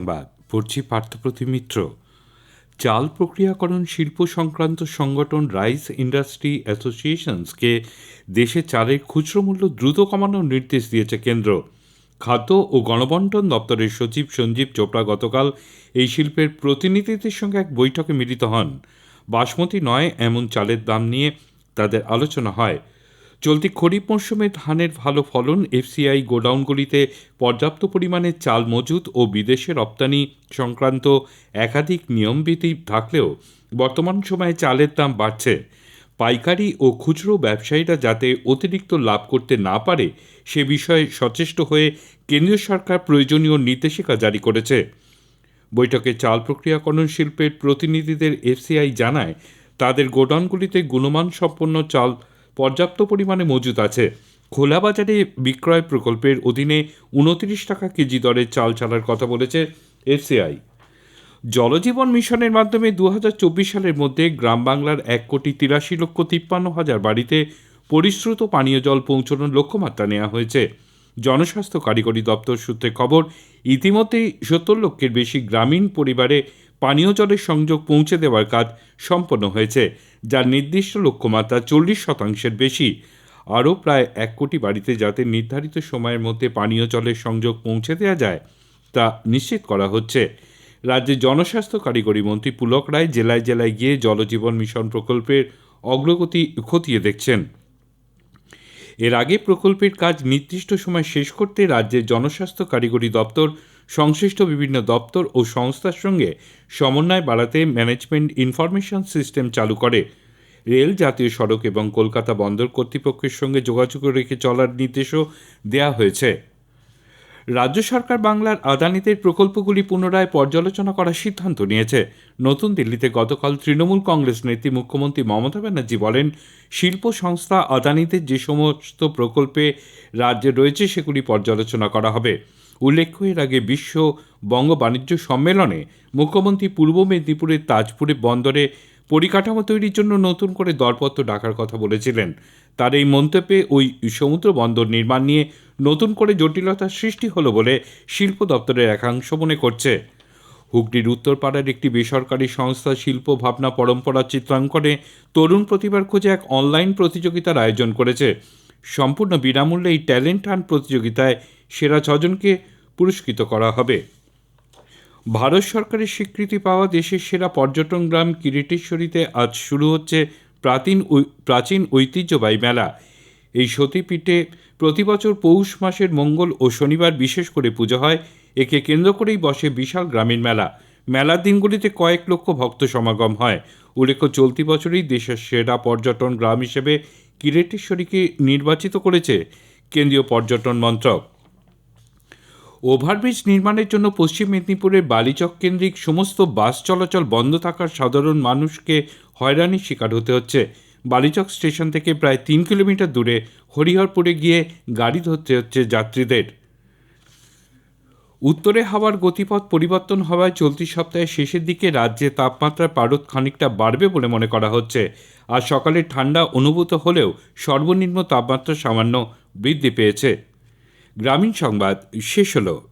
বা পড়ছি পার্থপ্রতিম মিত্র। চাল প্রক্রিয়াকরণ শিল্প সংক্রান্ত সংগঠন রাইস ইন্ডাস্ট্রি অ্যাসোসিয়েশনসকে দেশে চালের খুচরো মূল্য দ্রুত কমানোর নির্দেশ দিয়েছে কেন্দ্র। খাদ্য ও গণবন্টন দপ্তরের সচিব সঞ্জীব চোপড়া গতকাল এই শিল্পের প্রতিনিধিদের সঙ্গে এক বৈঠকে মিলিত হন। বাসমতি নয় এমন চালের দাম নিয়ে তাদের আলোচনা হয়। চলতি খরিফ মরশুমে ধানের ভালো ফলন এফসিআই গোডাউনগুলিতে পর্যাপ্ত পরিমাণে চাল মজুত ও বিদেশে রপ্তানি সংক্রান্ত একাধিক নিয়মবিধি থাকলেও বর্তমান সময়ে চালের দাম বাড়ছে। পাইকারি ও খুচরো ব্যবসায়ীরা যাতে অতিরিক্ত লাভ করতে না পারে, সে বিষয়ে সচেষ্ট হয়ে কেন্দ্রীয় সরকার প্রয়োজনীয় নির্দেশিকা জারি করেছে। বৈঠকে চাল প্রক্রিয়াকরণ শিল্পের প্রতিনিধিদের এফসিআই জানায়, তাদের গোডাউনগুলিতে গুণমান সম্পন্ন চাল পর্যাপ্ত পরিমাণে মজুদ আছে। খোলা বাজারে বিক্রয় প্রকল্পের অধীনে উনত্রিশ টাকা কেজি দরে চাল ছাড়ার কথা বলেছে এফসিআই। জলজীবন মিশনের মাধ্যমে দু হাজার চব্বিশ সালের মধ্যে গ্রাম বাংলার এক কোটি তিরাশি লক্ষ তিপ্পান্ন হাজার বাড়িতে পরিশ্রুত পানীয় জল পৌঁছানোর লক্ষ্যমাত্রা নেওয়া হয়েছে। জনস্বাস্থ্য কারিগরি দপ্তর সূত্রে খবর, ইতিমধ্যেই সত্তর লক্ষের বেশি গ্রামীণ পরিবারে পানীয় জলের সংযোগ পৌঁছে দেওয়ার কাজ সম্পন্ন হয়েছে যার নির্দিষ্ট লক্ষ্যমাত্রা চল্লিশ শতাংশের বেশি। আরও প্রায় এক কোটি বাড়িতে যাতে নির্ধারিত সময়ের মধ্যে পানীয় জলের সংযোগ পৌঁছে দেওয়া যায়, তা নিশ্চিত করা হচ্ছে। রাজ্যের জনস্বাস্থ্য কারিগরি মন্ত্রী পুলক রায় জেলায় জেলায় গিয়ে জলজীবন মিশন প্রকল্পের অগ্রগতি খতিয়ে দেখছেন। এর আগে প্রকল্পের কাজ নির্দিষ্ট সময় শেষ করতে রাজ্যের জনস্বাস্থ্য কারিগরি দপ্তর সংশ্লিষ্ট বিভিন্ন দপ্তর ও সংস্থার সঙ্গে সমন্বয় বাড়াতে ম্যানেজমেন্ট ইনফরমেশন সিস্টেম চালু করে। রেল, জাতীয় সড়ক এবং কলকাতা বন্দর কর্তৃপক্ষের সঙ্গে যোগাযোগ রেখে চলার নির্দেশও দেওয়া হয়েছে। রাজ্য সরকার বাংলার আদানিদের প্রকল্পগুলি পুনরায় পর্যালোচনা করার সিদ্ধান্ত নিয়েছে। নতুন দিল্লিতে গতকাল তৃণমূল কংগ্রেস নেত্রী মুখ্যমন্ত্রী মমতা ব্যানার্জি বলেন, শিল্প সংস্থা আদানিদের যে সমস্ত প্রকল্পে রাজ্যে রয়েছে সেগুলি পর্যালোচনা করা হবে। উল্লেখ্য, এর আগে বিশ্ব বঙ্গ বাণিজ্য সম্মেলনে মুখ্যমন্ত্রী পূর্ব মেদিনীপুরের তাজপুরে বন্দরে পরিকাঠামো তৈরির জন্য নতুন করে দরপত্র ডাকার কথা বলেছিলেন। তার এই মন্তব্যে ওই সমুদ্র বন্দর নির্মাণ নিয়ে নতুন করে জটিলতার সৃষ্টি হলো বলে শিল্প দপ্তরের একাংশ মনে করছে। হুগলির উত্তরপাড়ার একটি বেসরকারি সংস্থা শিল্প ভাবনা পরম্পরা চিত্রাঙ্কনে তরুণ প্রতিভার খোঁজে এক অনলাইন প্রতিযোগিতার আয়োজন করেছে। সম্পূর্ণ বিনামূল্যে এই ট্যালেন্ট হান্ট প্রতিযোগিতায় সেরা ছজনকে পুরস্কৃত করা হবে। ভারত সরকারের স্বীকৃতি পাওয়া দেশের সেরা পর্যটন গ্রাম কিরিটেশ্বরীতে আজ শুরু হচ্ছে প্রাচীন প্রাচীন ঐতিহ্যবাহী মেলা। এই সতীপীঠে প্রতি বছর পৌষ মাসের মঙ্গল ও শনিবার বিশেষ করে পুজো হয়। একে কেন্দ্র করেই বসে বিশাল গ্রামীণ মেলা। মেলার দিনগুলিতে কয়েক লক্ষ ভক্ত সমাগম হয়। উল্লেখ্য, চলতি বছরই দেশের সেরা পর্যটন গ্রাম হিসেবে কিরেটেশ্বরীকে নির্বাচিত করেছে কেন্দ্রীয় পর্যটন মন্ত্রক। ওভারব্রিজ নির্মাণের জন্য পশ্চিম মেদিনীপুরের বালিচক কেন্দ্রিক সমস্ত বাস চলাচল বন্ধ থাকার সাধারণ মানুষকে হয়রানির শিকার হতে হচ্ছে। বালিচক স্টেশন থেকে প্রায় তিন কিলোমিটার দূরে হরিহরপুরে গিয়ে গাড়ি ধরতে হচ্ছে যাত্রীদের। উত্তরে হাওয়ার গতিপথ পরিবর্তন হওয়ায় চলতি সপ্তাহের শেষের দিকে রাজ্যে তাপমাত্রার পারদ খানিকটা বাড়বে বলে মনে করা হচ্ছে। আর সকালে ঠান্ডা অনুভূত হলেও সর্বনিম্ন তাপমাত্রা সামান্য বৃদ্ধি পেয়েছে। গ্রামীণ সংবাদ শেষ হলো।